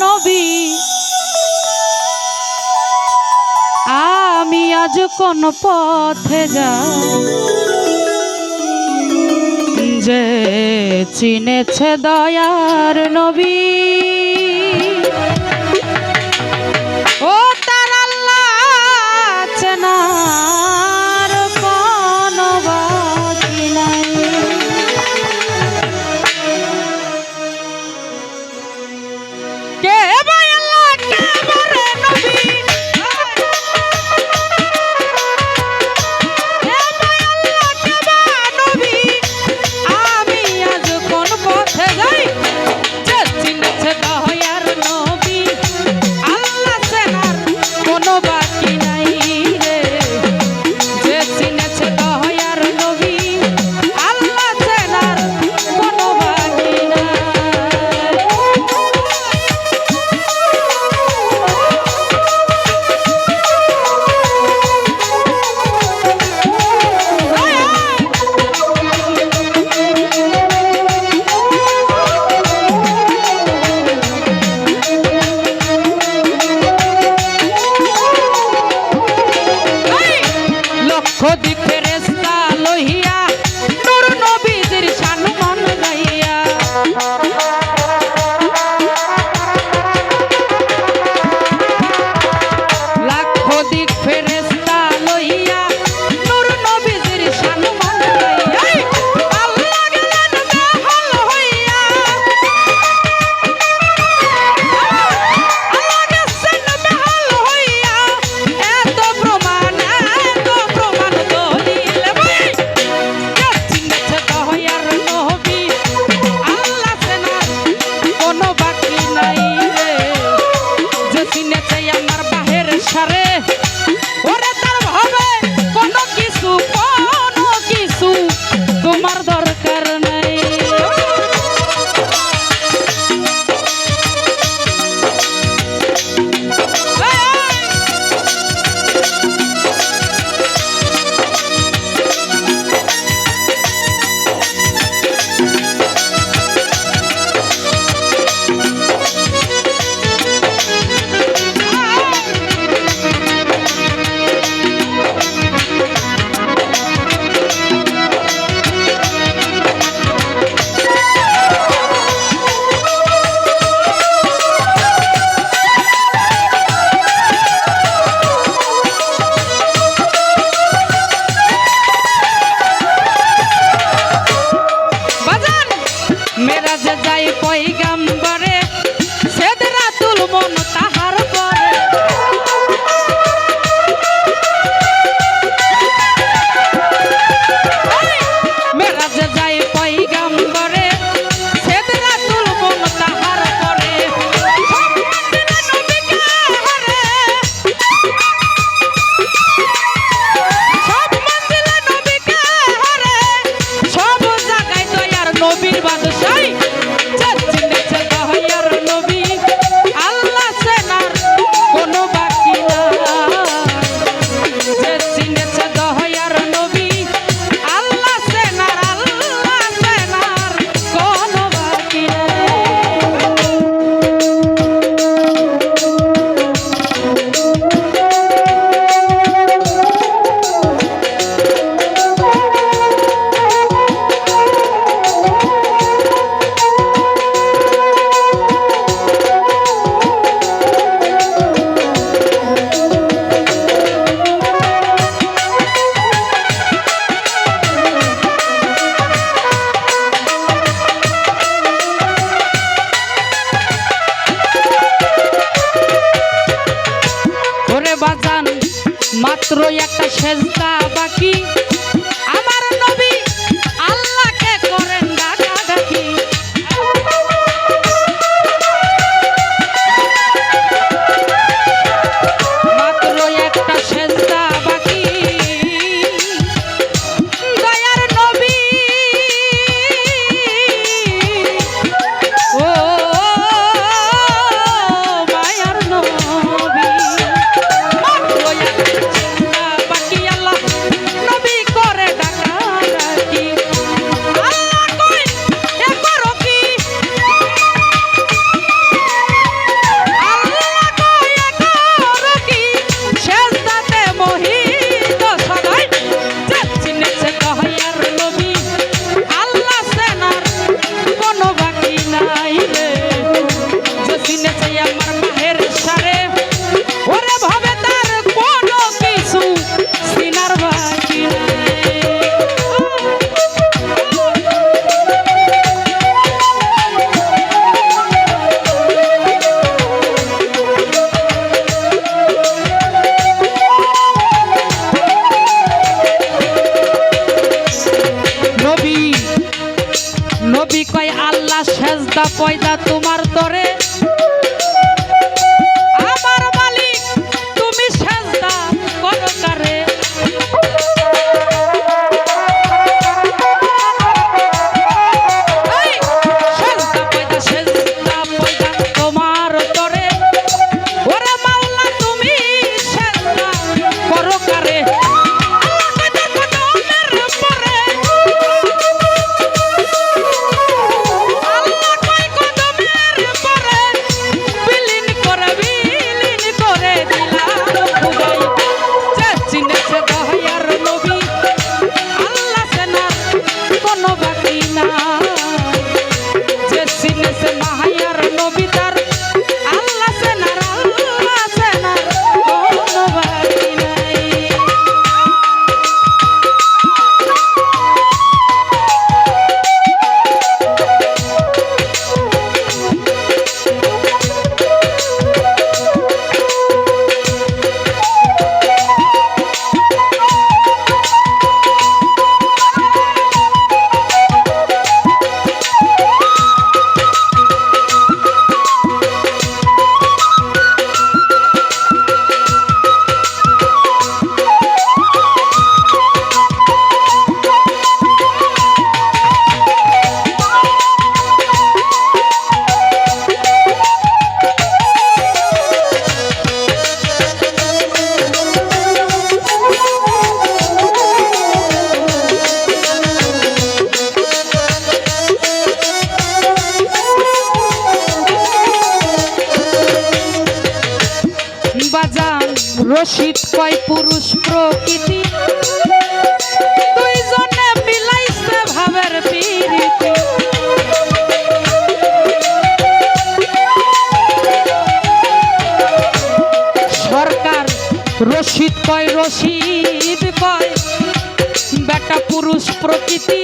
নবী। আমি আজ কোন পথে যা যে চিনেছে দয়ার নবী। Yeah. আশা রে। मेरा जज mesmo tava aqui. রশিদ কয় পুরুষ প্রকৃতি। সরকার রশিদ কয় রশিদ কয় বেটা পুরুষ প্রকৃতি।